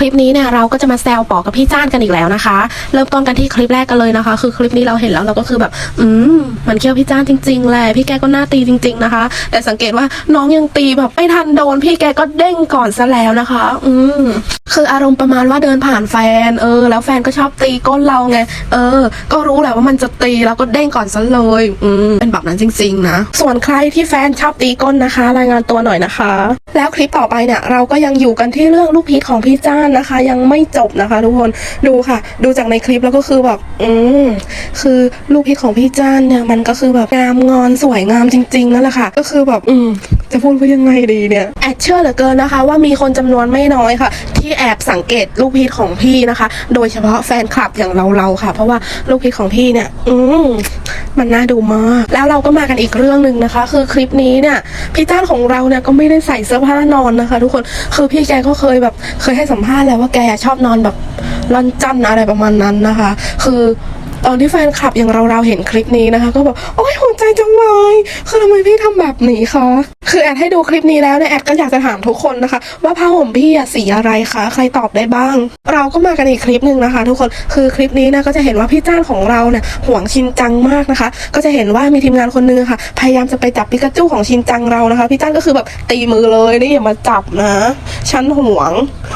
คลิปนี้เนี่ยเราก็จะมาแซวปอกับพี่จ้านกันอีกแล้วนะคะ เริ่มต้นกันที่คลิปแรกกันเลยนะคะ คือคลิปนี้เราเห็นแล้วเราก็คือแบบ อืมมันเคี้ยวพี่จ้านจริงๆแหละพี่แกก็หน่าตีจริง ๆนะคะ แต่สังเกตว่าน้องยังตีแบบไม่ทันโดน พี่แกก็เด้งก่อนซะแล้วนะคะ อืมคืออารมณ์ประมาณว่าเดินผ่านแฟน เออ แล้วแฟนก็ชอบตีก้นเราไง เออ ก็รู้แหละว่ามันจะตีแล้วก็เด้งก่อนซะเลย อืมเป็นแบบนั้นจริง ๆ นะ ส่วนใครที่แฟนชอบตีก้นนะคะ รายงานตัวหน่อยนะคะ แล้วคลิปต่อไปเนี่ยเราก็ยังอยู่กันที่เรื่องลูกพีชของพี่จ้านนะคะ ยังไม่จบนะคะ ทุกคนดูค่ะ ดูจากในคลิปแล้วก็คือแบบอืมคือลูกพีชของพี่จ้านเนี่ยมันก็คือแบบงามงอนสวยงามจริงๆนั่นแหละค่ะ ก็คือแบบอืมจะพูดว่ายังไงดีเนี่ยแอดเชื่อเหลือเกินนะคะ ว่ามีคนจำนวนไม่น้อยค่ะ ที่แอบสังเกตลูกพีชของพี่นะคะ โดยเฉพาะแฟนคลับอย่างเราๆค่ะ เพราะว่าลูกพีชของพี่เนี่ย อืม มันน่าดูมาก แล้วเราก็มากันอีกเรื่องหนึ่งนะคะ คือคลิปนี้เนี่ยพี่จ้านของเราเนี่ยก็ไม่ได้ใส่เสื้อผ้านอนนะคะ ทุกคนคือพี่แกก็เคยแบบเคยให้สัมภาษณ์แล้วว่าแกชอบนอนแบบรอนจันอะไรประมาณนั้นนะคะ คือตอนที่แฟนคลับอย่างเราเราเห็นคลิปนี้นะคะ ก็แบบโอ๊ยหัวใจจังเลยคือทำไมพี่ทำแบบนี้คะ คือแอดให้ดูคลิปนี้แล้วเนี่ยแอดก็อยากจะถามทุกคนนะคะ ว่าผ้าห่มพี่อะสีอะไรคะใครตอบได้บ้าง เราก็มากันอีกคลิปหนึ่งนะคะ ทุกคนคือคลิปนี้นะก็จะเห็นว่าพี่จ้านของเราเนี่ยห่วงชินจังมากนะคะ ก็จะเห็นว่ามีทีมงานคนนึงอะค่ะ พยายามจะไปจับปิกาจูของชินจังเรานะคะ พี่จ้านก็คือแบบตีมือเลยนี่อย่ามาจับนะฉันห่วง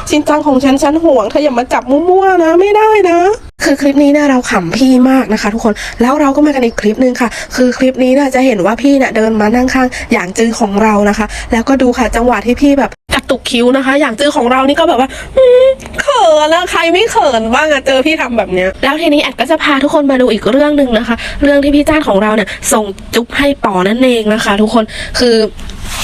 ชินจังของฉันฉันห่วงเธออย่ามาจับมั่วๆนะ ไม่ได้นะคือคลิปนี้เนี่ยเราขำพี่มากนะคะ ทุกคนแล้วเราก็มากันอีกคลิปหนึ่งค่ะ คือคลิปนี้เนี่ยจะเห็นว่าพี่เนี่ยเดินมานั่งข้างอย่างจือของเรานะคะ แล้วก็ดูค่ะจังหวะที่พี่แบบกระตุกคิ้วนะคะ อย่างจือของเรานี่ก็แบบว่าเขินนะใครไม่เขินบ้างอะเจอพี่ทำแบบเนี้ยแล้วทีนี้แอดก็จะพาทุกคนมาดูอีกเรื่องหนึ่งนะคะ เรื่องที่พี่จ้านของเราเนี่ยส่งจุ๊บให้ปอนั่นเองนะคะ ทุกคนคือ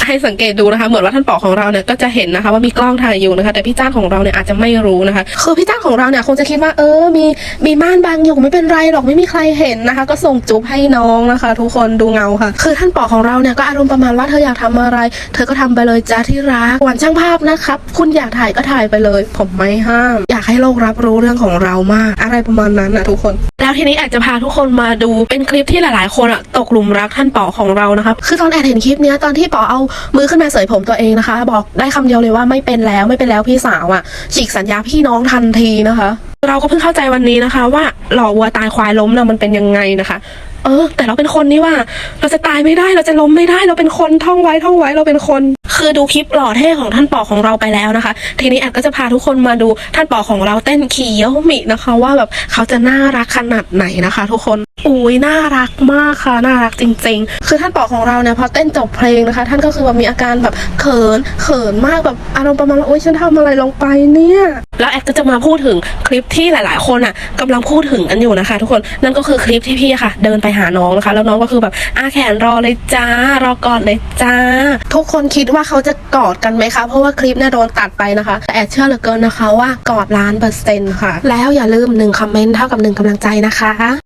ให้สังเกตดูนะคะ เหมือนว่าท่านปอของเราเนี่ยก็จะเห็นนะคะ ว่ามีกล้องถ่ายอยู่นะคะ แต่พี่จ้านของเราเนี่ยอาจจะไม่รู้นะคะ คือพี่จ้านของเราเนี่ยคงจะคิดว่าเออ มีมีม่านบางอยู่ไม่เป็นไรหรอกไม่มีใครเห็นนะคะ ก็ส่งจุ๊บให้น้องนะคะ ทุกคนดูเงาค่ะ คือท่านปอของเราเนี่ยก็อารมณ์ประมาณว่าเธออยากทำอะไร เธอก็ทำไปเลยจ้าที่รักหวานช่างภาพนะครับคุณอยากถ่ายก็ถ่ายไปเลย ผมไม่ห้าม อยากให้โลกรับรู้เรื่องของเรามาก อะไรประมาณนั้นนะทุกคนแล้วทีนี้อาจจะพาทุกคนมาดูเป็นคลิปที่หลาย ๆ คนอะตกหลุมรักท่านปอของเรานะคะคือตอนแอดเห็นคลิปเนี้ยตอนที่ปอเอามือขึ้นมาเสยผมตัวเองนะคะ บอกได้คำเดียวเลยว่าไม่เป็นแล้วไม่เป็นแล้วพี่สาวอะฉีกสัญญาพี่น้องทันทีนะคะ เราก็เพิ่งเข้าใจวันนี้นะคะ ว่าหล่อวัวตายควายล้มน่ะมันเป็นยังไงนะคะเออแต่เราเป็นคนนี่ว่า เราจะตายไม่ได้เราจะล้มไม่ได้ เราเป็นคนท่องไว้ท่องไว้เราเป็นคน คือดูคลิปหล่อเท่ของท่านปอของเราไปแล้วนะคะ ทีนี้แอดก็จะพาทุกคนมาดูท่านปอของเราเต้นขี่ยมินะคะ ว่าแบบเขาจะน่ารักขนาดไหนนะคะ ทุกคนอุ้ยน่ารักมากค่ะน่ารักจริง ๆ คือท่านปอของเราเนี่ยพอเต้นจบเพลงนะคะ ท่านก็คือแบบมีอาการแบบเขินเขินมากแบบอารมณ์ประมาณว่าโอ๊ยฉันทำอะไรลงไปเนี่ย แล้วแอดก็จะมาพูดถึงคลิปที่หลาย ๆ คนอะกำลังพูดถึงกันอยู่นะคะ ทุกคนนั่นก็คือคลิปที่พี่ค่ะ เดินไปหาน้องนะคะ แล้วน้องก็คือแบบอาแขนรอเลยจ้ารอกอดเลยจ้า ทุกคนคิดว่าเขาจะกอดกันไหมคะ เพราะว่าคลิปเนี่ยโดนตัดไปนะคะแต่แอดเชื่อเหลือเกินนะคะว่ากอดล้านเปอร์เซ็นต์ค่ะ แล้วอย่าลืมหนึ่งคอมเมนต์เท่ากับหนึ่งกำลังใจนะคะ